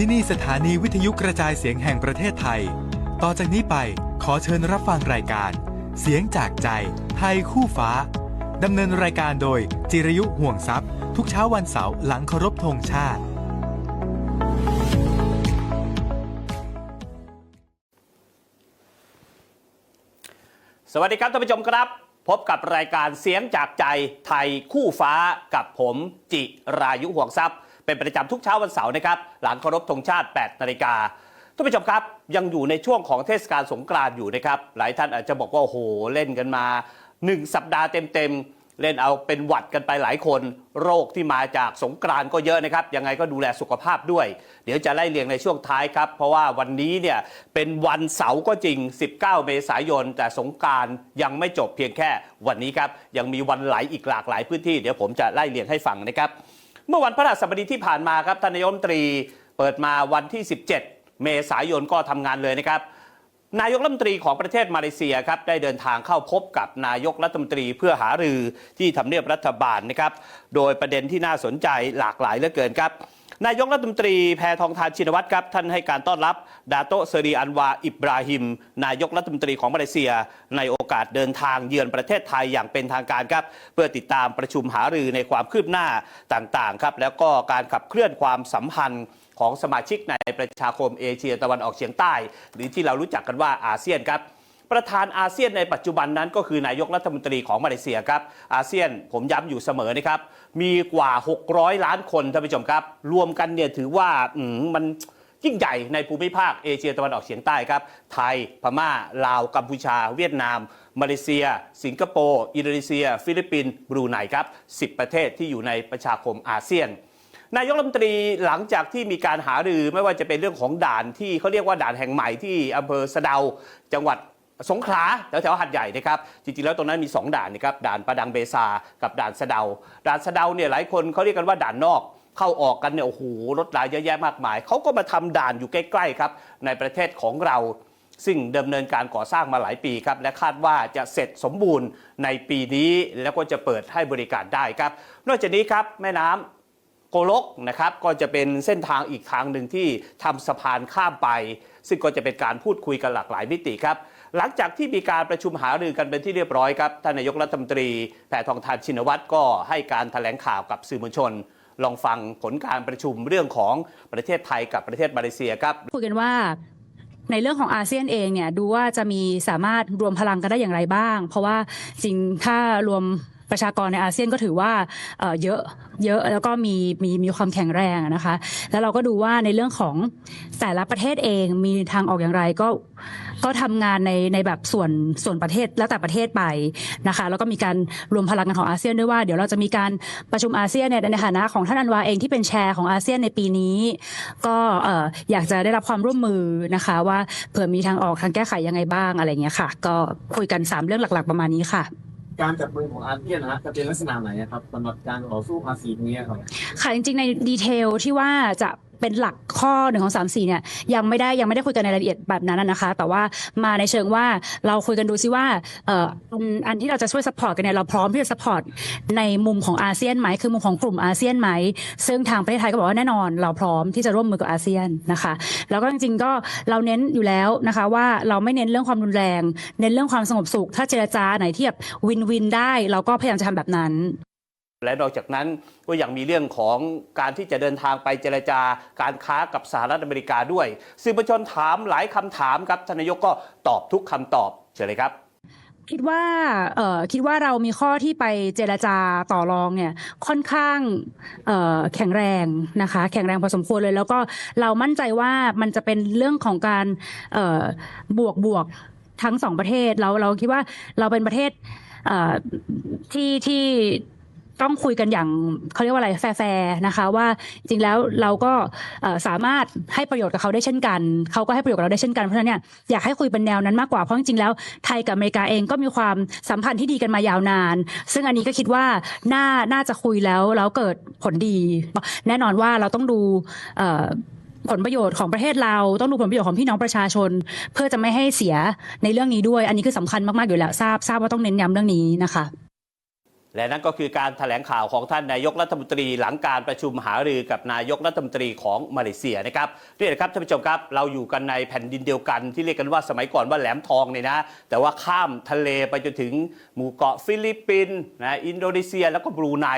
ที่นี่สถานีวิทยุกระจายเสียงแห่งประเทศไทย ต่อจากนี้ไปขอเชิญรับฟังรายการ เสียงจากใจ ไทยคู่ฟ้า ดำเนินรายการโดยจิรยุห่วงทรัพย์ ทุกเช้าวันเสาร์หลังเคารพธงชาติ สวัสดีครับท่านผู้ชมครับ พบกับรายการเสียงจากใจไทยคู่ฟ้ากับผมจิรายุห่วงทรัพย์ เป็นประจำทุกเช้าวันเสาร์นะครับหลังเคารพธงชาติ 8 นาฬิกาท่านผู้ชมครับยังอยู่ในช่วงของเทศกาลสงกรานต์อยู่นะครับหลายท่านอาจจะบอกว่าโอ้โหเล่นกันมา 1 สัปดาห์เต็มๆเล่นเอาเป็นหวัดกันไปหลายคน โรคที่มาจากสงกรานต์ก็เยอะนะครับยังไงก็ดูแลสุขภาพด้วย เดี๋ยวจะไล่เรียงในช่วงท้ายครับ เพราะว่าวันนี้เนี่ยเป็นวันเสาร์ก็จริง 19 เมษายน แต่สงกรารยังไม่จบเพียงแค่วันนี้ครับยังมีวันไหลอีกหลากหลายพื้นที่ เดี๋ยวผมจะไล่เรียงให้ฟังนะครับ เมื่อวันพฤหัสบดีที่ผ่านมาครับทนายกรัฐมตรีเปิดมาวันที่ 17 เมษายนก็ทำงานเลยนะครับ นายกรัฐมนตรีของประเทศมาเลเซียครับได้เดินทางเข้าพบกับนายกรัฐมนตรีเพื่อหารือที่ทำเนียบรัฐบาลนะครับ โดยประเด็นที่น่าสนใจหลากหลายเหลือเกินครับ นายกรัฐมนตรีแพทองทานชินวัตรครับ ท่านให้การต้อนรับ ดาโตเซรีอันวา อิบราฮิม นายกรัฐมนตรีของมาเลเซีย ในโอกาสเดินทางเยือนประเทศไทยอย่างเป็นทางการครับ เพื่อติดตามประชุมหารือในความคืบหน้าต่างๆครับ แล้วก็การขับเคลื่อนความสัมพันธ์ของสมาชิกในประชาคมเอเชียตะวันออกเฉียงใต้ หรือที่เรารู้จักกันว่าอาเซียนครับ ประธานอาเซียนในปัจจุบันนั้นก็คือนายกรัฐมนตรีของมาเลเซียครับอาเซียนผมย้ำอยู่เสมอนะครับมีกว่า 600 ล้านคนท่านผู้ชมครับ รวมกันเนี่ยถือว่ามมันยิ่งใหญ่ในภูมิภาคเอเชียตะวันออกเฉียงใต้ครับ ไทย พม่า ลาว กัมพูชา เวียดนาม มาเลเซีย สิงคโปร์ อินโดนีเซีย ฟิลิปปินส์ บรูไนครับ 10 ประเทศที่อยู่ในประชาคมอาเซียน นายกรัฐมนตรีหลังจากที่มีการหารือไม่ว่าจะเป็นเรื่องของด่านที่เขาเรียกว่าด่านแห่งใหม่ที่อำเภอสะเดา จังหวัด สงขลาแถวแถวหัดใหญ่นะครับจริงๆแล้วตรงนั้นมี 2 ด่านนะครับด่านประดังเบซา กับด่านสะเดา ด่านสะเดาเนี่ยหลายคนเขาเรียกกันว่าด่านนอกเข้าออกกันเนี่ยโอ้โหรถรายเยอะแยะมากมายเขาก็มาทำด่านอยู่ใกล้ๆครับในประเทศของเราซึ่งดำเนินการก่อสร้างมาหลายปีครับและคาดว่าจะเสร็จสมบูรณ์ในปีนี้แล้วก็จะเปิดให้บริการได้ครับ นอกจากนี้ครับแม่น้ำโกลกนะครับก็จะเป็นเส้นทางอีกทางหนึ่งที่ทำสะพานข้ามไป ซึ่งก็จะเป็นการพูดคุยกันหลากหลายมิติครับ หลังจากที่มีการประชุมหารือกันเป็นที่เรียบร้อยครับท่านนายกรัฐมนตรีแพทองทานชินวัตรก็ให้การแถลงข่าวกับสื่อมวลชน ลองฟังผลการประชุมเรื่องของประเทศไทยกับประเทศมาเลเซียครับคุยกันว่าในเรื่องของอาเซียนเองเนี่ยดูว่าจะมีสามารถรวมพลังกันได้อย่างไรบ้าง เพราะว่าจริงถ้ารวมประชากรในอาเซียนก็ถือว่าเยอะเยอะแล้วก็มีมีมีความแข็งแรงนะคะ แล้วเราก็ดูว่าในเรื่องของแต่ละประเทศเองมีทางออกอย่างไรก็ ก็ทำงานในในแบบส่วนส่วนประเทศแล้วแต่ประเทศไปนะคะ แล้วก็มีการรวมพลังกันของอาเซียนด้วยว่าเดี๋ยวเราจะมีการประชุมอาเซียนเนี่ยในฐานะของท่านอันวาเองที่เป็นแชร์ของอาเซียนในปีนี้ ก็เอ่ออยากจะได้รับความร่วมมือนะคะ ว่าเผื่อมีทางออกทางแก้ไขยังไงบ้างอะไรอย่างเงี้ยค่ะ ก็คุยกันสามเรื่องหลัก ๆ ประมาณนี้ค่ะการจับมือของอาเซียนนะฮะจะเป็นลักษณะไหนอะครับสำหรับการต่อสู้ภาษีตรงนี้ครับค่ะจริงๆในดีเทลที่ว่าจะ เป็นหลักข้อหนึ่งของสามสี่เนี่ยยังไม่ได้ยังไม่ได้คุยกันในรายละเอียดแบบนั้นนะคะ แต่ว่ามาในเชิงว่าเราคุยกันดูซิว่าเอ่ออันอันที่เราจะช่วยสปอร์ตกันเนี่ยเราพร้อมที่จะสปอร์ตในมุมของอาเซียนไหมคือมุมของกลุ่มอาเซียนไหมซึ่งทางประเทศไทยก็บอกว่าแน่นอน เราพร้อมที่จะร่วมมือกับอาเซียนนะคะ แล้วก็จริงๆก็เราเน้นอยู่แล้วนะคะว่าเราไม่เน้นเรื่องความรุนแรง เน้นเรื่องความสงบสุข ถ้าเจรจาไหนที่แบบวินวินได้ เราก็พยายามจะทำแบบนั้น และนอกจากนั้นก็ยังมีเรื่องของการที่จะเดินทางไปเจรจาการค้ากับสหรัฐอเมริกาด้วยสื่อมวลชนถามหลายคำถามครับทนายกก็ตอบทุกคำตอบเชิญเลยครับ คิดว่าเอ่อคิดว่าเรามีข้อที่ไปเจรจาต่อรองเนี่ยค่อนข้างเอ่อแข็งแรงนะคะ แข็งแรงพอสมควรเลย แล้วก็เรามั่นใจว่ามันจะเป็นเรื่องของการเอ่อบวกบวกทั้งสองประเทศเราเราคิดว่าเราเป็นประเทศเอ่อที่ที่ ต้องคุยกันอย่างเขาเรียกว่าอะไรแฟร์นะคะ ว่าจริงแล้วเราก็สามารถให้ประโยชน์กับเขาได้เช่นกัน เขาก็ให้ประโยชน์กับเราได้เช่นกันเพราะฉะนั้นเนี่ยอยากให้คุยเป็นแนวนั้นมากกว่าเพราะจริงแล้วไทยกับอเมริกาเองก็มีความสัมพันธ์ที่ดีกันมายาวนาน ซึ่งอันนี้ก็คิดว่าน่าน่าจะคุยแล้วแล้วเกิดผลดี แน่นอนว่าเราต้องดูผลประโยชน์ของประเทศเราต้องดูผลประโยชน์ของพี่น้องประชาชน เพื่อจะไม่ให้เสียในเรื่องนี้ด้วย อันนี้คือสำคัญมากๆอยู่แล้วทราบทราบว่าต้องเน้นย้ำเรื่องนี้นะคะ และนั่นก็คือการถแถลงข่าวของท่านนายกรัฐมนตรีหลังการประชุมหารือกับนายกรัฐมนตรีของมาเลเซียนะครับนี่นะครับท่านผู้ชมครับเราอยู่กันในแผ่นดินเดียวกันที่เรียกกันว่าสมัยก่อนว่าแหลมทองเนี่ยนะแต่ว่าข้ามทะเลไปจนถึงหมู่เกาะฟิลิปปินส์นะอินโดนีเซียแล้วก็บรูไน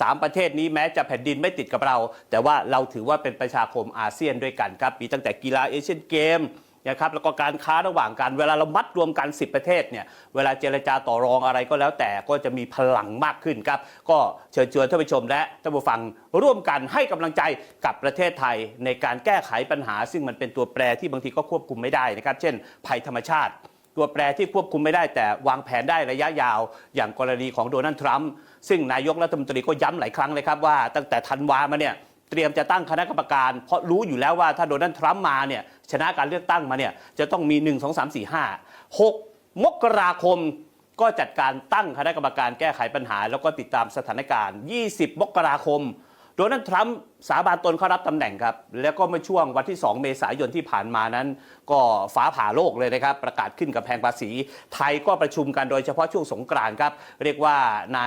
สามประเทศนี้แม้จะแผ่นดินไม่ติดกับเรา แต่ว่าเราถือว่าเป็นประชาคมอาเซียนด้วยกันครับมีตั้งแต่กีฬาเอเชียนเกม นะครับแล้วก็การค้าระหว่างกัน เวลาเรามัดรวมกัน 10 ประเทศเนี่ยเวลาเจรจาต่อรองอะไรก็แล้วแต่ก็จะมีพลังมากขึ้นครับ ก็เชิญชวนท่านผู้ชมและท่านผู้ฟังร่วมกันให้กำลังใจกับประเทศไทยในการแก้ไขปัญหา ซึ่งมันเป็นตัวแปรที่บางทีก็ควบคุมไม่ได้นะครับ เช่น ภัยธรรมชาติ ตัวแปรที่ควบคุมไม่ได้แต่วางแผนได้ระยะยาว อย่างกรณีของโดนัลด์ทรัมป์ซึ่งนายกรัฐมนตรีก็ย้ำหลายครั้งเลยครับว่าตั้งแต่ธันวามาเนี่ย เตรียมจะตั้งคณะกรรมการ เพราะรู้อยู่แล้วว่าถ้าโดนัลด์ทรัมป์มาเนี่ยชนะการเลือกตั้งมาเนี่ยจะต้องมี 1 2 3 4 5 6 มกราคมก็จัดการตั้งคณะกรรมการแก้ไขปัญหา แล้วก็ติดตามสถานการณ์ 20 มกราคม โดนัลด์ทรัมป์ สาบานตนเข้ารับตำแหน่งครับ แล้วก็เมื่อช่วงวันที่ 2 เมษายนที่ผ่านมานั้น ก็ฟ้าผ่าโลกเลยนะครับ ประกาศขึ้นกับแพงภาษี ไทยก็ประชุมกันโดยเฉพาะช่วงสงกรานต์ครับ เรียกว่าใน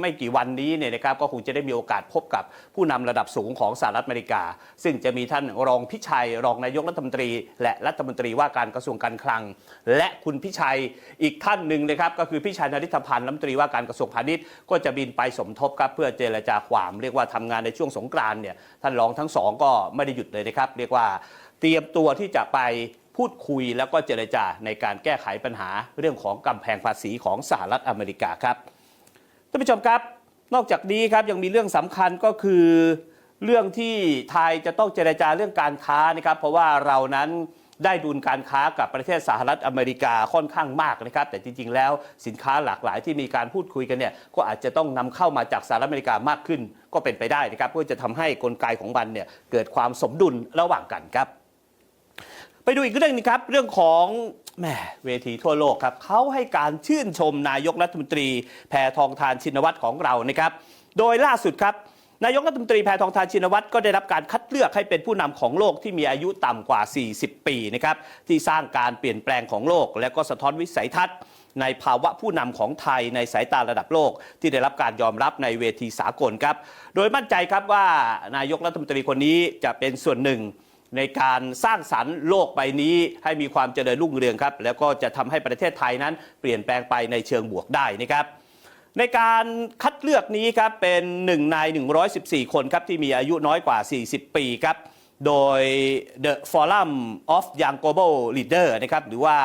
ไม่กี่วันนี้เนี่ยนะครับก็คงจะได้มีโอกาสพบกับผู้นำระดับสูงของสหรัฐอเมริกา ซึ่งจะมีท่านรองพิชัยรองนายกรัฐมนตรี และรัฐมนตรีว่าการกระทรวงการคลัง และคุณพิชัยอีกท่านหนึ่งนะครับก็คือพิชัยนริธพันธ์รัฐมนตรีว่าการกระทรวงพาณิชย์ก็จะบินไปสมทบครับเพื่อเจรจาความเรียกว่าทำงานในช่วงสงกรานเนี่ยท่านรองทั้งสองก็ไม่ได้หยุดเลยนะครับ เรียกว่าเตรียมตัวที่จะไปพูดคุยแล้วก็เจรจาในการแก้ไขปัญหาเรื่องของกำแพงภาษีของสหรัฐอเมริกาครับท่านผู้ชมครับ นอกจากนี้ครับยังมีเรื่องสำคัญก็คือ เรื่องที่ไทยจะต้องเจรจาเรื่องการค้านะครับ เพราะว่าเรานั้น ได้ดุลการค้ากับประเทศสหรัฐอเมริกาค่อนข้างมากนะครับ แต่จริงๆ แล้วสินค้าหลากหลายที่มีการพูดคุยกันเนี่ยก็อาจจะต้องนำเข้ามาจากสหรัฐอเมริกามากขึ้น ก็เป็นไปได้นะครับเพื่อจะทำให้กลไกของมันเนี่ยเกิดความสมดุลระหว่างกันครับ ไปดูอีกเรื่องหนึงครับเรื่องของแหมเวทีทั่วโลกครับเขาให้การชื่นชมนายกรัฐมนตรี แพทองทานชินวัตรของเรานะครับ โดยล่าสุดครับ นายกรัฐมนตรีแพทองทานชินวัตรก็ได้รับการคัดเลือกให้เป็นผู้นำของโลกที่มีอายุต่ำกว่า 40 ปีนะครับที่สร้างการเปลี่ยนแปลงของโลก และก็สะท้อนวิสัยทัศน์ในภาวะผู้นำของไทยในสายตาระดับโลก ที่ได้รับการยอมรับในเวทีสากลครับ โดยมั่นใจครับว่านายกรัฐมนตรีคนนี้จะเป็นส่วนหนึ่งในการสร้างสรรค์โลกใบนี้ให้มีความเจริญรุ่งเรืองครับ แล้วก็จะทำให้ประเทศไทยนั้นเปลี่ยนแปลงไปในเชิงบวกได้นะครับ ในการคัดเลือกนี้ครับเป็น1ใน 114 คนครับที่มีอายุน้อยกว่า 40 ปีครับ โดย The Forum of Young Global Leader นะครับหรือว่า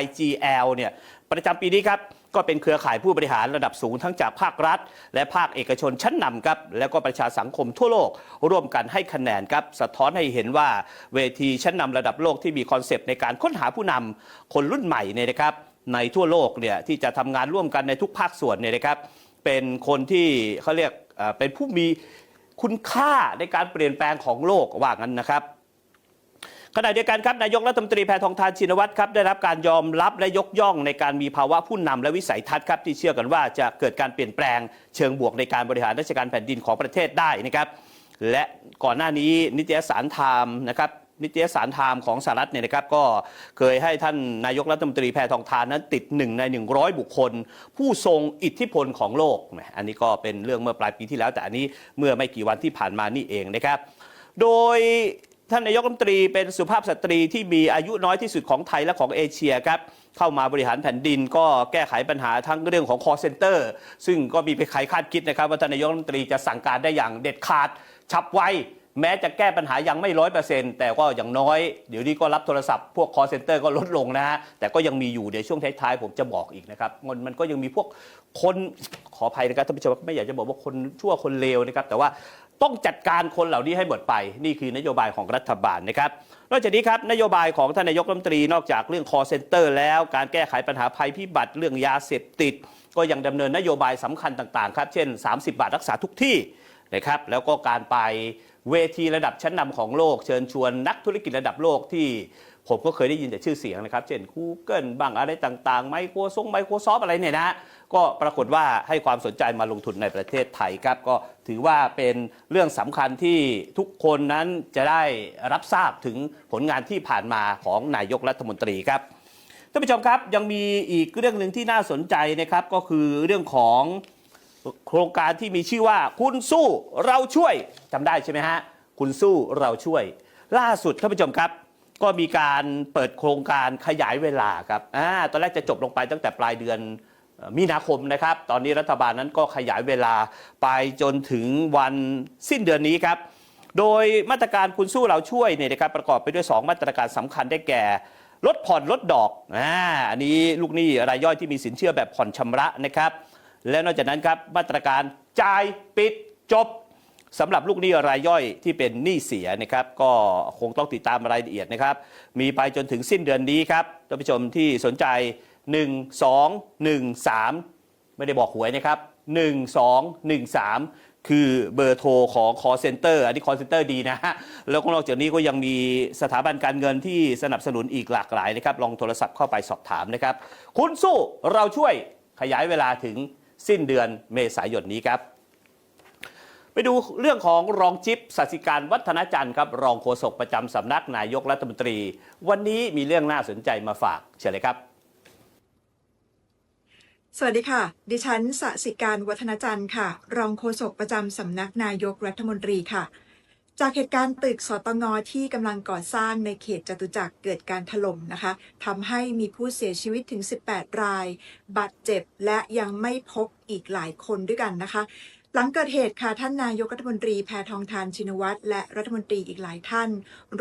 YGL เนี่ยประจำปีนี้ครับก็เป็นเครือข่ายผู้บริหารระดับสูงทั้งจากภาครัฐ และภาคเอกชนชั้นนำครับ แล้วก็ประชาสังคมทั่วโลก ร่วมกันให้คะแนนครับ สะท้อนให้เห็นว่าเวทีชั้นนำระดับโลกที่มีคอนเซปต์ในการค้นหาผู้นำคนรุ่นใหม่เนี่ยนะครับ ในทั่วโลกเนี่ยที่จะทำงานร่วมกันในทุกภาคส่วนเนี่ยนะครับเป็นคนที่เขาเรียกเป็นผู้มีคุณค่าในการเปลี่ยนแปลงของโลกว่างั้นนะครับขณะเดียวกันครับนายกรัฐมนตรีแพทองทานชินวัตรครับได้รับการยอมรับและยกย่องในการมีภาวะผู้นำและวิสัยทัศน์ครับที่เชื่อกันว่าจะเกิดการเปลี่ยนแปลงเชิงบวกในการบริหารราชการแผ่นดินของประเทศได้นะครับและก่อนหน้านี้นิตยสารไทม์นะครับ นิตยสารไทม์ของสหรัฐเนี่ยนะครับก็เคยให้ท่านนายกรัฐมนตรีแพทองทานนั้นติดหนึ่งใน 100 บุคคล ผู้ทรงอิทธิพลของโลก อันนี้ก็เป็นเรื่องเมื่อปลายปีที่แล้ว แต่อันนี้เมื่อไม่กี่วันที่ผ่านมานี่เองนะครับ โดยท่านนายกรัฐมนตรีเป็นสุภาพสตรีที่มีอายุน้อยที่สุดของไทยและของเอเชียครับเข้ามาบริหารแผ่นดินก็แก้ไขปัญหาทั้งเรื่องของ call center ซึ่งก็มีไปใครคาดคิดนะครับว่าท่านนายกรัฐมนตรีจะสั่งการได้อย่างเด็ดขาดฉับไว แม้จะแก้ปัญหายังไม่ร้อยเปอร์เซ็นต์แต่ก็อย่างน้อย เดี๋ยวนี้ก็รับโทรศัพท์พวก call center ก็ลดลงนะฮะ แต่ก็ยังมีอยู่เดี๋ยวช่วงท้ายๆ ผมจะบอกอีกนะครับ มันมันก็ยังมีพวกคนขออภัยนะครับท่านผู้ชมไม่อยากจะบอกว่าคนชั่วคนเลวนะครับ แต่ว่าต้องจัดการคนเหล่านี้ให้หมดไป นี่คือนโยบายของรัฐบาลนะครับนอกจากนี้ครับนโยบายของท่านนายกรัฐมนตรีนอกจากเรื่อง call center แล้ว การแก้ไขปัญหาภัยพิบัติเรื่องยาเสพติด ก็ยังดำเนินนโยบายสำคัญต่างๆครับเช่น 30 บาทรักษาทุกที่ นะครับแล้วก็การไปเวทีระดับชั้นนำของโลก เชิญชวนนักธุรกิจระดับโลกที่ผมก็เคยได้ยินแต่ชื่อเสียงนะครับ เช่น Google บ้างอะไรต่างๆ Microsoft Microsoft อะไรเนี่ยนะ ก็ปรากฏว่าให้ความสนใจมาลงทุนในประเทศไทยครับ ก็ถือว่าเป็นเรื่องสำคัญที่ทุกคนนั้นจะได้รับทราบถึงผลงานที่ผ่านมาของนายกรัฐมนตรีครับท่านผู้ชมครับยังมีอีกเรื่องหนึ่งที่น่าสนใจนะครับก็คือเรื่องของ โครงการที่มีชื่อว่า คุณสู้เราช่วยจำได้ใช่ไหมฮะคุณสู้เราช่วย ล่าสุดท่านผู้ชมครับ ก็มีการเปิดโครงการขยายเวลาครับอ่าตอนแรกจะจบลงไปตั้งแต่ปลายเดือนมีนาคมนะครับ ตอนนี้รัฐบาลนั้นก็ขยายเวลาไปจนถึงวันสิ้นเดือนนี้ครับ โดยมาตรการคุณสู้เราช่วยเนี่ยนะครับประกอบไปด้วย 2 มาตรการสำคัญได้แก่ลดผ่อนลดดอกอ่าอันนี้ลูกหนี้รายย่อยที่มีสินเชื่อแบบผ่อนชำระนะครับ และนอกจากนั้นครับมาตรการจ่ายปิดจบสำหรับลูกหนี้รายย่อยที่เป็นหนี้เสียนะครับ ก็คงต้องติดตามรายละเอียดนะครับ มีไปจนถึงสิ้นเดือนนี้ครับท่านผู้ชมที่สนใจ 1 2 1 3 ไม่ได้บอกหวยนะครับ 1 2 1 3 คือเบอร์โทรของ call center อันนี้ call center ดีนะฮะแล้วก็นอกจากนี้ก็ยังมีสถาบันการเงินที่สนับสนุนอีกหลากหลายนะครับ ลองโทรศัพท์เข้าไปสอบถามนะครับ คุณสู้เราช่วยขยายเวลาถึง สิ้นเดือนเมษายนนี้ครับ ไปดูเรื่องของรองจิ๊บสัสิการวัฒนจันทร์ครับรองโฆษกประจำสำนักนายกรัฐมนตรี วันนี้มีเรื่องน่าสนใจมาฝากเชิญเลยครับสวัสดีค่ะ ดิฉันสสิการวัฒนจันทร์ค่ะ รองโฆษกประจำสำนักนายกรัฐมนตรีค่ะ จากเหตุการณ์ตึกสตงที่กำลังก่อสร้างในเขตจตุจักรเกิดการถล่มนะคะทำให้มีผู้เสียชีวิตถึง 18 ราย บาดเจ็บและยังไม่พบอีกหลายคนด้วยกันนะคะ หลังเกิดเหตุค่ะท่านนายกรัฐมนตรีแพทองทานชินวัตรและรัฐมนตรีอีกหลายท่าน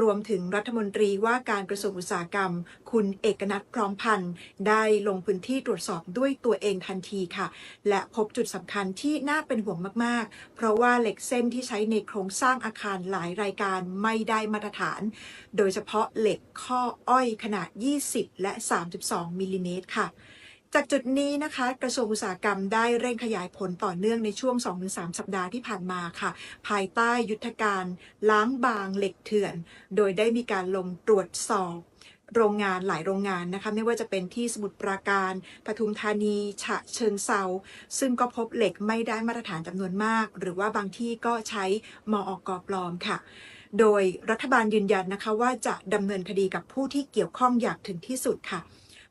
รวมถึงรัฐมนตรีว่าการกระทรวงอุตสาหกรรม คุณเอกนัทพร้อมพันธ์ได้ลงพื้นที่ตรวจสอบด้วยตัวเองทันทีค่ะ และพบจุดสำคัญที่น่าเป็นห่วงมาก ๆ เพราะว่าเหล็กเส้นที่ใช้ในโครงสร้างอาคารหลายรายการไม่ได้มาตรฐาน โดยเฉพาะเหล็กข้ออ้อยขนาด 20 และ 32มิลลิเมตรค่ะ จากจุดนี้นะคะ กระทรวงอุตสาหกรรมได้เร่งขยายผลต่อเนื่องในช่วง 2-3 สัปดาห์ที่ผ่านมาค่ะ ภายใต้ยุทธการล้างบางเหล็กเถื่อน โดยได้มีการลงตรวจสอบโรงงานหลายโรงงานนะคะไม่ว่าจะเป็นที่สมุทรปราการปทุมธานี ฉะเชิงเซาซึ่งก็พบเหล็กไม่ได้มาตรฐานจำนวนมาก หรือว่าบางที่ก็ใช้มออกกปลอมค่ะ โดยรัฐบาลยืนยันนะคะว่าจะดำเนินคดีกับผู้ที่เกี่ยวข้องอย่างถึงที่สุดค่ะ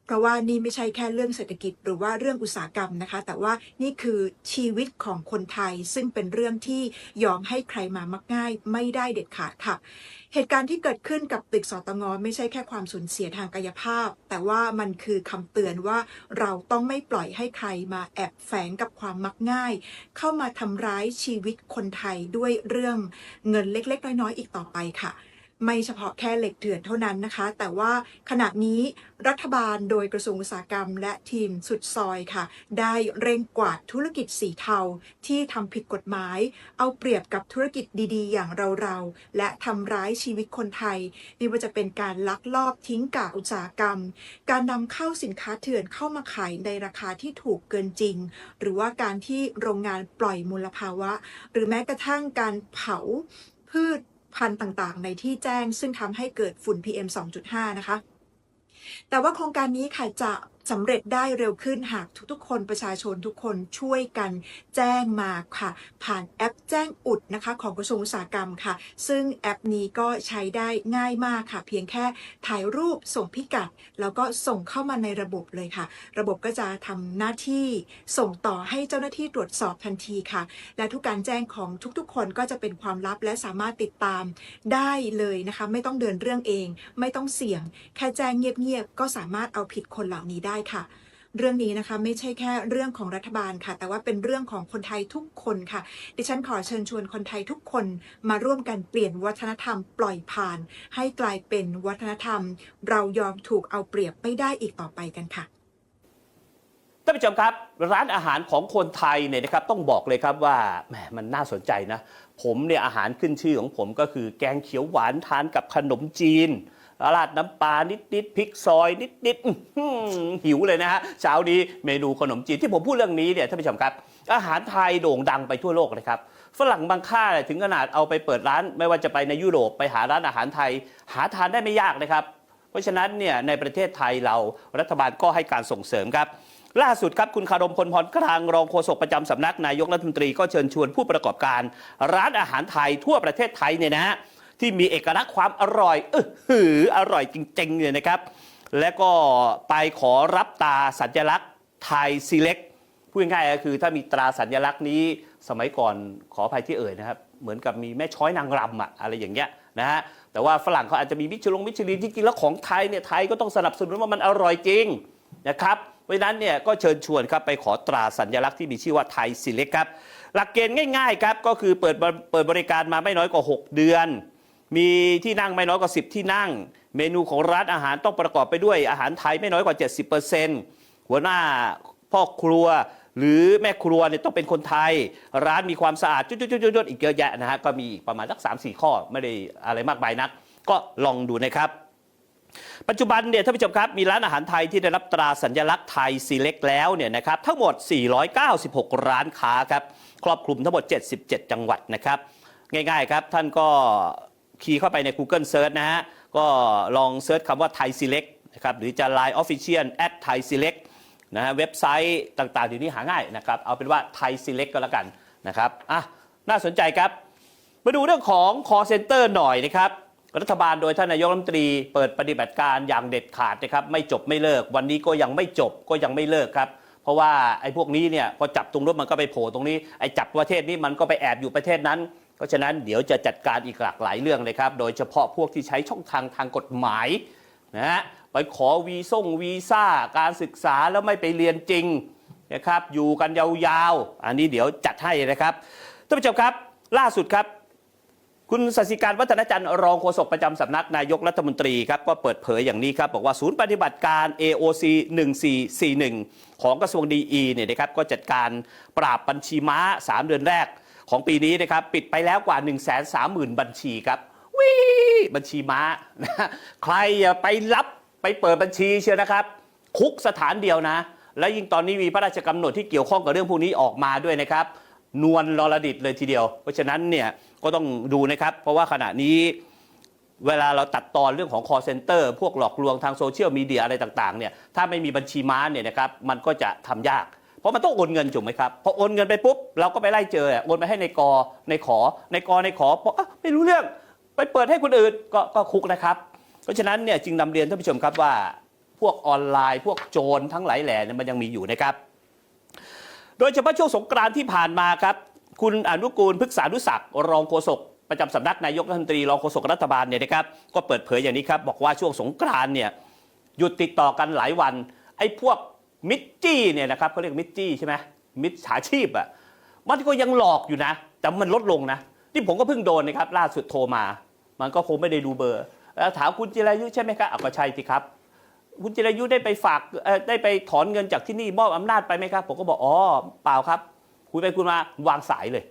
เพราะว่านี่ไม่ใช่แค่เรื่องเศรษฐกิจ หรือว่าเรื่องอุตสาหกรรมนะคะ แต่ว่านี่คือชีวิตของคนไทย ซึ่งเป็นเรื่องที่ยอมให้ใครมามักง่าย ไม่ได้เด็ดขาดค่ะ เหตุการณ์ที่เกิดขึ้นกับตึกสตงไม่ใช่แค่ความสูญเสียทางกายภาพ แต่ว่ามันคือคำเตือนว่าเราต้องไม่ปล่อยให้ใครมาแอบแฝงกับความมักง่าย เข้ามาทำร้ายชีวิตคนไทยด้วยเรื่องเงินเล็ก ๆ น้อยๆอีกต่อไปค่ะ ไม่เฉพาะแค่เหล็กเถื่อนเท่านั้นนะคะ แต่ว่าขณะนี้รัฐบาลโดยกระทรวงอุตสาหกรรม และทีมสุดซอยค่ะ ได้เร่งกวาดธุรกิจสีเทาที่ทำผิดกฎหมาย เอาเปรียบกับธุรกิจดีๆ อย่างเราๆ และทำร้ายชีวิตคนไทยไม่ว่าจะเป็นการลักลอบทิ้งกากอุตสาหกรรม การนำเข้าสินค้าเถื่อนเข้ามาขายในราคาที่ถูกเกินจริง หรือว่าการที่โรงงานปล่อยมลภาวะ หรือแม้กระทั่งการเผาพืช พันธุ์ต่างๆ ในที่แจ้ง ซึ่งทำให้เกิดฝุ่น PM 2.5 นะคะ แต่ว่าโครงการนี้ค่ะจะ สำเร็จได้เร็วขึ้นหากทุกๆ คนประชาชนทุกคนช่วยกันแจ้งมาค่ะ ผ่านแอปแจ้งอุดนะคะ ของกระทรวงอุตสาหกรรมค่ะ ซึ่งแอปนี้ก็ใช้ได้ง่ายมากค่ะ เพียงแค่ถ่ายรูปส่งพิกัด แล้วก็ส่งเข้ามาในระบบเลยค่ะ ระบบก็จะทำหน้าที่ส่งต่อให้เจ้าหน้าที่ตรวจสอบทันทีค่ะ และทุกการแจ้งของทุกๆ คนก็จะเป็นความลับและสามารถติดตามได้เลยนะคะ ไม่ต้องเดินเรื่องเอง ไม่ต้องเสี่ยง แค่แจ้งเงียบๆก็สามารถเอาผิดคนเหล่านี้ได้ค่ะ เรื่องนี้นะคะไม่ใช่แค่เรื่องของรัฐบาลค่ะ แต่ว่าเป็นเรื่องของคนไทยทุกคนค่ะ ดิฉันขอเชิญชวนคนไทยทุกคนมาร่วมกันเปลี่ยนวัฒนธรรมปล่อยผ่าน ให้กลายเป็นวัฒนธรรม เรายอมถูกเอาเปรียบไม่ได้อีกต่อไปกันค่ะท่านผู้ชมครับร้านอาหารของคนไทยเนี่ยนะครับต้องบอกเลยครับว่าแหมมันน่าสนใจนะ ผมเนี่ยอาหารขึ้นชื่อของผมก็คือแกงเขียวหวานทานกับขนมจีน ราดน้ำปลานิดๆพริกซอยนิดๆหิวเลยนะฮะเช้านี้เมนูขนมจีนที่ผมพูดเรื่องนี้เนี่ยท่านผู้ชมครับ อาหารไทยโด่งดังไปทั่วโลกนะครับฝรั่งบางค่าถึงขนาดเอาไปเปิดร้าน ไม่ว่าจะไปในยุโรปไปหาร้านอาหารไทย หาทานได้ไม่ยากนะครับ เพราะฉะนั้นเนี่ยในประเทศไทยเรารัฐบาลก็ให้การส่งเสริมครับล่าสุดครับคุณคารมพลพรกลางรองโฆษกประจำสำนักนายกรัฐมนตรีก็เชิญชวนผู้ประกอบการ ร้านอาหารไทยทั่วประเทศไทยเนี่ยนะฮะ ที่มีเอกลักษณ์ความอร่อยเออหืออร่อยจริงๆเนี่ยนะครับ และก็ไปขอรับตาสัญลักษณ์ไทยซีเล็กพูดง่ายๆก็คือถ้ามีตราสัญลักษณ์นี้สมัยก่อนขออภัยที่เอ่ยนะครับ เหมือนกับมีแม่ช้อยนางรำอะอะไรอย่างเงี้ยนะฮะแต่ว่าฝรั่งเขาอาจจะมีมิชลงมิชลินที่กินแล้วของไทยเนี่ยไทยก็ต้องสนับสนุนว่ามันอร่อยจริงนะครับเพราะนั้นเนี่ยก็เชิญชวนครับไปขอตราสัญลักษณ์ที่มีชื่อว่าไทยซิเล็กครับ หลักเกณฑ์ง่ายๆครับก็คือเปิดเปิดบริการมาไม่น้อยกว่า 6 เดือน มีที่นั่งไม่น้อยกว่า 10 ที่นั่ง เมนูของร้านอาหารต้องประกอบไปด้วยอาหารไทยไม่น้อยกว่า 70%หัวหน้าพ่อครัวหรือแม่ครัวเนี่ยต้องเป็นคนไทย ร้านมีความสะอาดจุดๆๆๆอีกเยอะแยะนะฮะก็มีอีกประมาณสัก3 4 ข้อไม่ได้อะไรมากมายนัก ก็ลองดูนะครับ ปัจจุบันเนี่ยท่านผู้ชมครับ มีร้านอาหารไทยที่ได้รับตราสัญลักษณ์ไทยซีเล็กแล้วเนี่ยนะครับทั้งหมด 496 ร้านค้าครับครอบคลุมทั้งหมด 77 จังหวัดนะครับ ง่ายๆครับท่านก็ คีย์เข้าไปใน Google Search นะฮะ ก็ลองเซิร์ชคำว่าไทย Select นะครับ หรือจะ Line Official at Thai Select นะฮะ เว็บไซต์ต่างๆเดี๋ยวนี้หาง่ายนะครับ เอาเป็นว่าไทย Select ก็แล้วกันนะครับ อะ น่าสนใจครับ มาดูเรื่องของ call center หน่อยนะครับ รัฐบาลโดยท่านนายกรัฐมนตรีเปิดปฏิบัติการอย่างเด็ดขาดนะครับ ไม่จบไม่เลิก วันนี้ก็ยังไม่จบก็ยังไม่เลิกครับเพราะว่าไอ้พวกนี้เนี่ยพอจับตรงนู้นมันก็ไปโผล่ตรงนี้ไอ้จับประเทศนี้มันก็ไปแอบอยู่ประเทศนั้น เพราะฉะนั้นเดี๋ยวจะจัดการอีกหลากหลายเรื่องเลยครับ โดยเฉพาะพวกที่ใช้ช่องทางทางกฎหมายนะฮะไปขอวีซ่งวีซ่าการศึกษาแล้วไม่ไปเรียนจริงนะครับอยู่กันยาวๆ อันนี้เดี๋ยวจัดให้นะครับท่านผู้ชมครับล่าสุดครับคุณสศิการวัฒนจันทร์รองโฆษกประจำสำนักนายกรัฐมนตรีครับก็เปิดเผยอย่างนี้ครับบอกว่าศูนย์ปฏิบัติการ AOC 1441 ของกระทรวงดีเนี่ยนะครับก็จัดการปราบบัญชีม้า 3 เดือนแรก ของปีนี้นะครับปิดไปแล้วกว่า 1 3 0 0 0 0 บัญชีครับวิบัญชีม้านะใครอย่าไปรับไปเปิดบัญชีเชียวนะครับ คุกสถานเดียวนะ และยิ่งตอนนี้มีพระราชกำหนดที่เกี่ยวข้องกับเรื่องพวกนี้ออกมาด้วยนะครับ นวลลอรดิตเลยทีเดียว เพราะฉะนั้นเนี่ยก็ต้องดูนะครับ เพราะว่าขณะนี้เวลาเราตัดตอนเรื่องของ call center พวกหลอกลวงทางโซเชียลมีเดียอะไรต่างๆเนี่ยถ้าไม่มีบัญชีม้าเนี่ยนะครับมันก็จะทำยาก ราะมันต้องโอนเงินถูกไหมครับพอโอนเงินไปปุ๊บเราก็ไปไล่เจอโอนไปให้ในกอในขอในกอในขอบอกไม่รู้เรื่องไปเปิดให้คนอื่นก็ก็คุกนะครับ เพราะฉะนั้นเนี่ยจึงนำเรียนท่านผู้ชมครับว่าพวกออนไลน์ พวกโจรทั้งหลายแหล่นี่มันยังมีอยู่นะครับ โดยเฉพาะช่วงสงกรานที่ผ่านมาครับ คุณอนุกูลพฤกษานุศักดิ์รองโฆษกประจำสำนักนายกรัฐมนตรีรองโฆษกรัฐบาลเนี่ยนะครับก็เปิดเผยอย่างนี้ครับบอกว่าช่วงสงกรานเนี่ยหยุดติดต่อกันหลายวันไอ้พวก มิจจี้เนี่ยนะครับเขาเรียกมิจจี้ใช่ไหมมิจฉาชีพอะมันก็ยังหลอกอยู่นะ แต่มันลดลงนะนี่ผมก็เพิ่งโดนนะครับล่าสุดโทรมา มันก็คงไม่ได้ดูเบอร์แล้วถามคุณจิรายุใช่ไหมครับอะก็ใช่สิครับ คุณจิรายุได้ไปฝากได้ไปถอนเงินจากที่นี่มอบอำนาจไปไหมครับ ผมก็บอกอ๋อเปล่าครับ คุยไปคุยมาวางสายเลย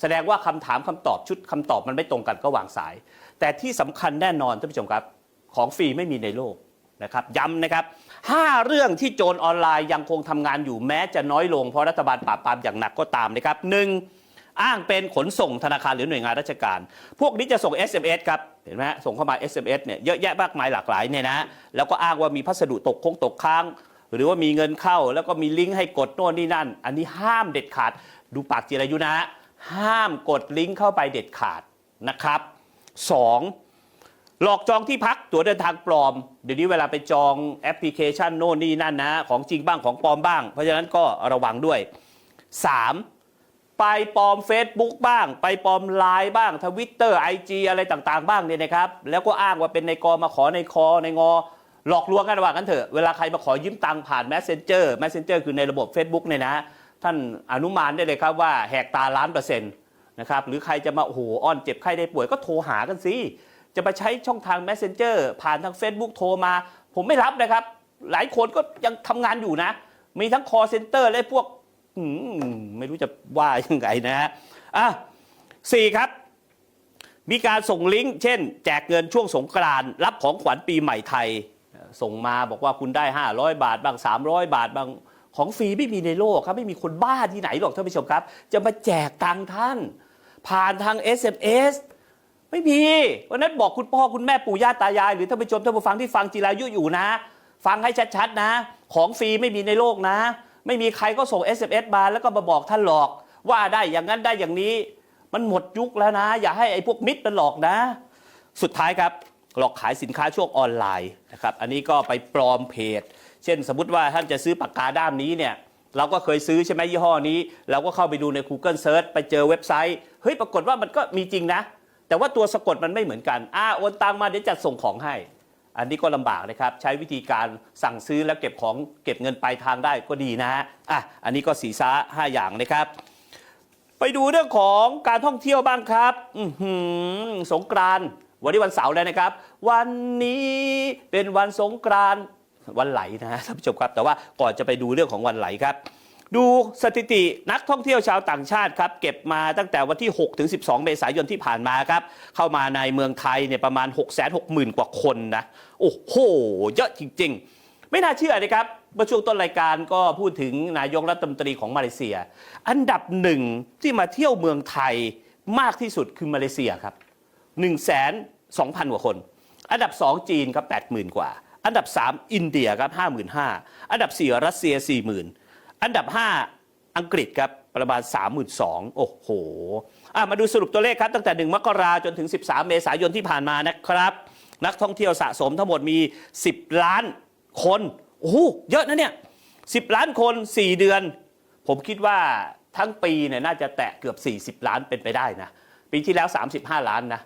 แสดงว่าคำถามคำตอบชุดคำตอบมันไม่ตรงกันก็วางสาย แต่ที่สำคัญแน่นอนท่านผู้ชมครับ ของฟรีไม่มีในโลกนะครับ ย้ำนะครับ ห้าเรื่องที่โจรออนไลน์ยังคงทำงานอยู่แม้จะน้อยลงเพราะรัฐบาลปราบปรามอย่างหนักก็ตามนะครับหนึ่งอ้างเป็นขนส่งธนาคารหรือหน่วยงานราชการ พวกนี้จะส่ง SMS ครับเห็นไหมส่งเข้ามา SMS เนี่ยเยอะแยะมากมายหลากหลายเนี่ยนะแล้วก็อ้างว่ามีพัสดุตกคงตกค้าง หรือว่ามีเงินเข้า แล้วก็มีลิงก์ให้กดโน่นนี่นั่น อันนี้ห้ามเด็ดขาด ดูปากจิรายุนะฮะห้ามกดลิงก์เข้าไปเด็ดขาดนะครับสอง หลอกจองที่พักตั๋วเดินทางปลอม เดี๋ยวนี้เวลาไปจองแอปพลิเคชันโน่นนี่นั่นนะของจริงบ้างของปลอมบ้าง เพราะฉะนั้นก็ระวังด้วย 3. ไปปลอม Facebook บ้าง ไปปลอมไลน์บ้างทวิตเตอร์ไอจอะไรต่างๆ บ้างเนี่ยนะครับ แล้วก็อ้างว่าเป็นในกอมาขอในคอในงอ หลอกลวงกันว่ากันเถอะ เวลาใครมาขอยืมตังค์ผ่าน Messenger Messenger คือในระบบ Facebook เนี่ยนะท่านอนุมานได้เลยครับว่าแหกตาล้านเปอร์เซ็นต์นะครับหรือใครจะมาโอ้โหอ้อนเจ็บไข้ได้ป่วยก็โทรหากันสิ จะมาใช้ช่องทาง Messenger ผ่านทาง Facebook โทรมา ผมไม่รับนะครับ หลายคนก็ยังทำงานอยู่นะ มีทั้ง call center และพวกมไม่รู้จะว่ายังไงนะฮะอะสี่ครับ มีการส่งลิงก์เช่น แจกเงินช่วงสงกรานต์รับของขวัญปีใหม่ไทย ส่งมาบอกว่าคุณได้ 500 บาท บาง 300 บาท บางของฟรีไม่มีในโลกครับ ไม่มีคนบ้าที่ไหนหรอกท่านผู้ชมครับ จะมาแจกตังท่าน ผ่านทาง SMS ไม่มีวันนั้นบอกคุณพ่อคุณแม่ปู่ย่าตายาย หรือท่านผู้ชมท่านผู้ฟังที่ฟังจิรายุอยู่นะ ฟังให้ชัดๆนะ ของฟรีไม่มีในโลกนะ ไม่มีใครก็ส่ง SMS มาแล้วก็มาบอกท่านหลอก ว่าได้อย่างนั้นได้อย่างนี้ มันหมดยุคแล้วนะ อย่าให้ไอ้พวกมิตรมันหลอกนะ สุดท้ายครับหลอกขายสินค้าช่วงออนไลน์นะครับอันนี้ก็ไปปลอมเพจ เช่นสมมติว่าท่านจะซื้อปากกาด้ามนี้เนี่ยเราก็เคยซื้อใช่ไหมยี่ห้อนี้ เราก็เข้าไปดูใน Google Search ไปเจอเว็บไซต์เฮ้ยปรากฏว่ามันก็มีจริงนะ แต่ว่าตัวสะกดมันไม่เหมือนกันอ่าโอนตังมาเดี๋ยวจัดส่งของให้ อันนี้ก็ลำบากนะครับใช้วิธีการสั่งซื้อแล้วเก็บของเก็บเงินปลายทางได้ก็ดีนะฮะอะอันนี้ก็สีซ้าห้าอย่างนะครับ ไปดูเรื่องของการท่องเที่ยวบ้างครับอืสงกรานต์วันนี้วันเสาร์แล้วนะครับ วันนี้เป็นวันสงกรานต์วันไหลนะฮะท่านผู้ชมครับ แต่ว่าก่อนจะไปดูเรื่องของวันไหลครับ ดูสถิตินักท่องเที่ยวชาวต่างชาติครับเก็บมาตั้งแต่วันที่ 6 ถึง 12 เมษายนที่ผ่านมาครับ เข้ามาในเมืองไทยเนี่ยประมาณ 6 6 0 0 0 0 กว่าคนนะ โอ้โห เยอะจริง ๆ ไม่น่าเชื่อนะครับเมื่อช่วงต้นรายการก็พูดถึงนายกรัฐมนตรีของมาเลเซีย อันดับหนึ่งที่มาเที่ยวเมืองไทยมากที่สุดคือมาเลเซียครับ1 2 0 0 0 กว่าคน อันดับ 2 จีนครับ80,000 กว่า อันดับ 3 อินเดียครับ55,000 อันดับ 4 รัสเซีย 40,000 อันดับ 5 อังกฤษครับประมาณ 32,000 โอ้โหมาดูสรุปตัวเลขครับ ตั้งแต่ 1 มกราจนถึง 13 เมษายนที่ผ่านมานะครับ นักท่องเที่ยวสะสมทั้งหมดมี 10 ล้านคน โอ้โห เยอะนะเนี่ย 10 ล้านคน 4 เดือน ผมคิดว่าทั้งปีเนี่ยน่าจะแตะเกือบ 40 ล้านเป็นไปได้นะ ปีที่แล้ว 35 ล้านนะ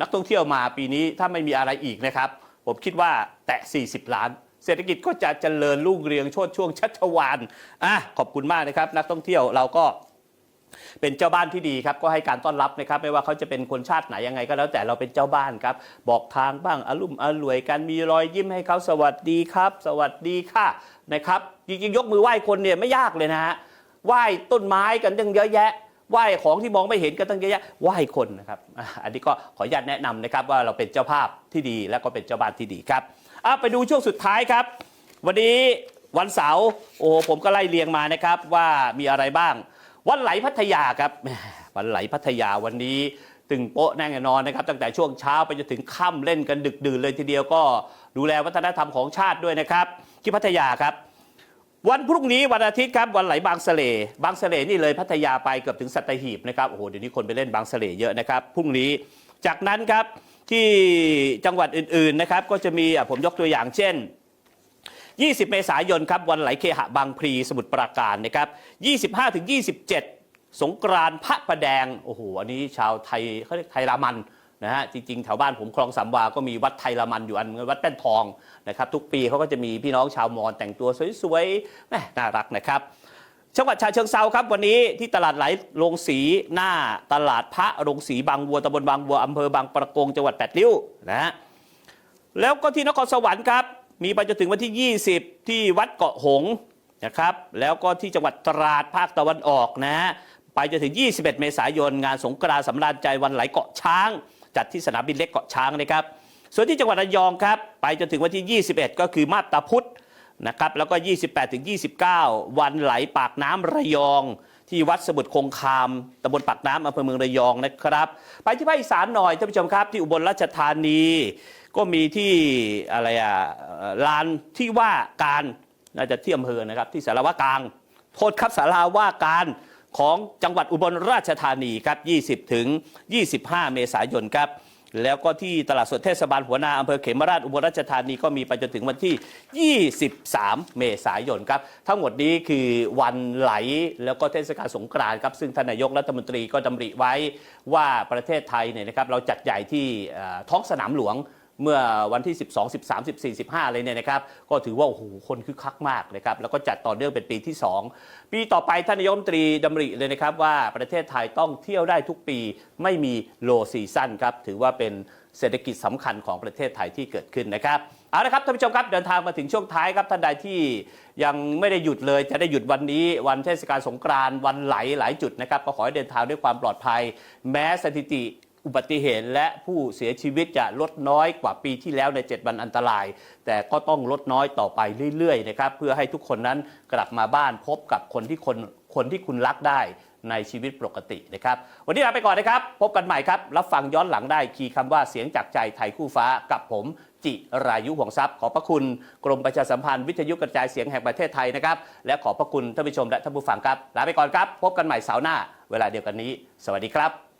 นักท่องเที่ยวมาปีนี้ถ้าไม่มีอะไรอีกนะครับ ผมคิดว่าแตะ 40 ล้าน เศรษฐกิจก็จะเจริญรุ่งเรืองชดช่วงชัชวานอะขอบคุณมากนะครับ นักท่องเที่ยวเราก็เป็นเจ้าบ้านที่ดีครับก็ให้การต้อนรับนะครับ ไม่ว่าเขาจะเป็นคนชาติไหนยังไงก็แล้วแต่เราเป็นเจ้าบ้านครับ บอกทางบ้างอารมณ์อร่วยกันมีรอยยิ้มให้เขาสวัสดีครับ สวัสดีค่ะนะครับจริงๆยกมือไหว้คนเนี่ยไม่ยากเลยนะฮะไหว้ต้นไม้กันตั้งเยอะแยะไหว้ของที่มองไม่เห็นกันตั้งเยอะแยะไหว้คนนะครับอันนี้ก็ขออนุญาตแนะนำนะครับว่าเราเป็นเจ้าภาพที่ดีและก็เป็นเจ้าบ้านที่ดีครับ อะไปดูช่วงสุดท้ายครับ วันนี้วันเสาร์โอ้ผมก็ไล่เรียงมานะครับว่ามีอะไรบ้าง วันไหลพัทยาครับวันไหลพัทยาวันนี้ตึงโป๊ะแน่นอนนะครับตั้งแต่ช่วงเช้าไปจนถึงค่ำเล่นกันดึกดื่นเลยทีเดียวก็ดูแลวัฒนธรรมของชาติด้วยนะครับที่พัทยาครับวันพรุ่งนี้วันอาทิตย์ครับวันไหลบางสะเลบางสะเลนี่เลยพัทยาไปเกือบถึงสัตหีบนะครับโอ้โหเดี๋ยวนี้คนไปเล่นบางสะเลเยอะนะครับพรุ่งนี้จากนั้นครับ ที่จังหวัดอื่นๆนะครับก็จะมีผมยกตัวอย่างเช่น 20 เมษายนครับวันไหลเคหะบางพลีสมุทรปราการนะครับ 25-27 สงกรานต์พระประแดงโอ้โหอันนี้ชาวไทยเขาเรียกไทยรามันนะฮะจริงๆแถวบ้านผมคลองสามวา ก็มีวัดไทยรามันอยู่อันวัดแป้นทองนะครับทุกปีเขาก็จะมีพี่น้องชาวมอญแต่งตัวสวยๆน่ารักนะครับ จังหวัดฉะเชิงเซาครับวันนี้ที่ตลาดไหลโรงสีหน้าตลาดพระโรงสีบางวัวตำบลบางวัวอำเภอบางประกงจังหวัดแปดริ้วนะฮะแล้วก็ที่นครสวรรค์ครับมีไปจนถึงวันที่ 20 ที่วัดเกาะหงนะครับแล้วก็ที่จังหวัดตราดภาคตะวันออกนะฮะไปจนถึง 21 เมษายน งานสงกรานต์สำราญใจวันไหลเกาะช้าง จัดที่สนามบินเล็กเกาะช้างนะครับส่วนที่จังหวัดระยองครับไปจนถึงวันที่ 21 ก็คือมาบตาพุธ นะครับแล้วก็ 28ถึง29 วันไหลปากน้ำระยอง ที่วัดสมุทรคงคามตำบลปากน้ำอำเภอเมืองระยองนะครับ ไปที่ภาคอีสานหน่อยท่านผู้ชมครับ ที่อุบลราชธานี ก็มีที่อะไรอะลานที่ว่าการน่าจะที่อำเภอนะครับที่สารวากลางโทษครับสาราว่าการของจังหวัดอุบลราชธานีครับ 20 ถึง 25 เมษายนครับ แล้วก็ที่ตลาดสดเทศบาลหัวนาอำเภอเขมราชอุบลราชธานีก็มีไปจนถึงวันที่ 23 เมษายนครับ ทั้งหมดนี้คือวันไหลแล้วก็เทศกาลสงกรานต์ครับ ซึ่งทนายกรัฐมนตรีก็ดำริไว้ว่าประเทศไทยเนี่ยนะครับเราจัดใหญ่ที่ท้องสนามหลวง เมื่อวันที่ 12 13 14 15เลยเนี่ยนะครับก็ถือว่าโอ้โหคนคึกคักมากนะครับแล้วก็จัดต่อเนื่องเป็นปีที่ 2 ปีต่อไปท่านนายกรัฐมนตรีดำริเลยนะครับว่าประเทศไทยต้องเที่ยวได้ทุกปีไม่มีโลซีซั่นครับถือว่าเป็นเศรษฐกิจสำคัญของประเทศไทยที่เกิดขึ้นนะครับเอาละครับท่านผู้ชมครับเดินทางมาถึงช่วงท้ายครับท่านใดที่ยังไม่ได้หยุดเลยจะได้หยุดวันนี้ วันเทศกาลสงกรานต์วันไหลหลายจุดนะครับก็ขอให้เดินทางด้วยความปลอดภัย แม้สถิติ อุบัติเหตุและผู้เสียชีวิตจะลดน้อยกว่าปีที่แล้วใน 7 วันอันตราย แต่ก็ต้องลดน้อยต่อไปเรื่อยๆนะครับเพื่อให้ทุกคนนั้นกลับมาบ้านพบกับคนที่คนคนที่คุณรักได้ในชีวิตปกตินะครับ วันนี้ลาไปก่อนนะครับ พบกันใหม่ครับ รับฟังย้อนหลังได้คีย์คำว่าเสียงจากใจไทยคู่ฟ้ากับผม จิรายุห่วงทรัพย์ ขอบพระคุณ กรมประชาสัมพันธ์วิทยุกระจายเสียงแห่งประเทศไทยนะครับ และขอบพระคุณท่านผู้ชมและท่านผู้ฟังครับลาไปก่อนครับ พบกันใหม่เสาร์หน้า เวลาเดียวกันนี้ สวัสดีครับ